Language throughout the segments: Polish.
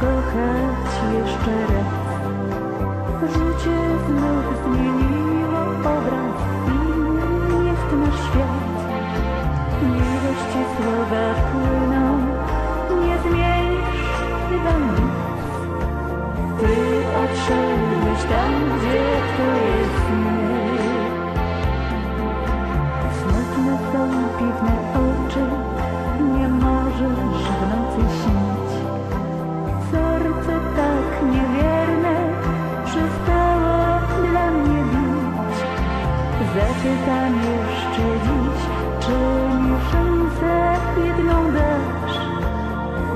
kochać jeszcze raz. Życie znów zmieniło obraz, inny jest nasz świat. Miłość i słowa płyną, nie zmienisz chyba nic. Ty odszedłeś tam, gdzie twoje sny. Smutne są piwne oczy, Zapytam jeszcze dziś, czy mi szansę jedną dasz?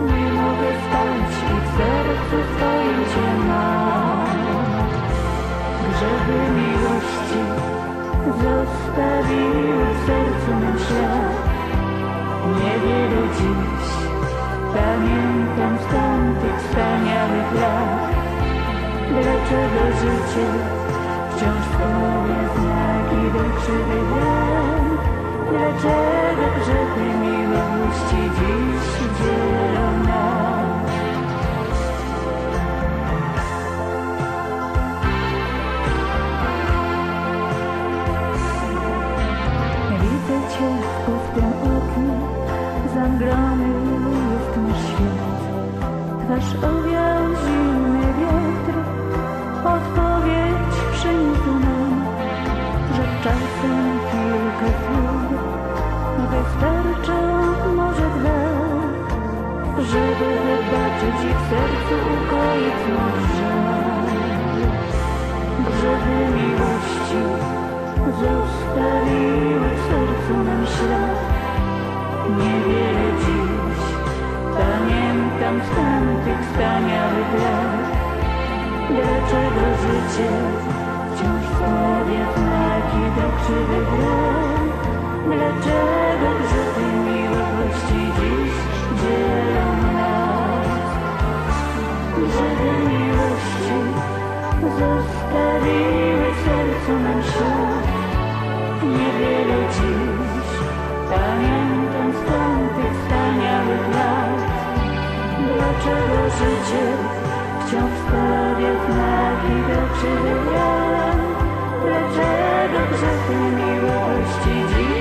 Nie mogę spać i w sercu swoim cię mam. Grzechy miłości zostawiły sercu mym ślad. Niewiele dziś pamiętam z tamtych wspaniałych lat. Dlaczego życie wciąż twoje znaki ran? Dlaczego grzechy miłości dziś dzielą nas? Widzę cię w pustym oknie, zamglony jest nasz świat. Twarz owiał Niewiele dziś pamiętam z tamtych wspaniałych lat. Dlaczego życie wciąż stawia znaki do krzywych ran? Dlaczego grzechy miłości dziś dzielą nas? Grzechy miłości zostawiły czego życie wciąż prawie nagi do krzywy miałem, lecz grzechy miłości dziś.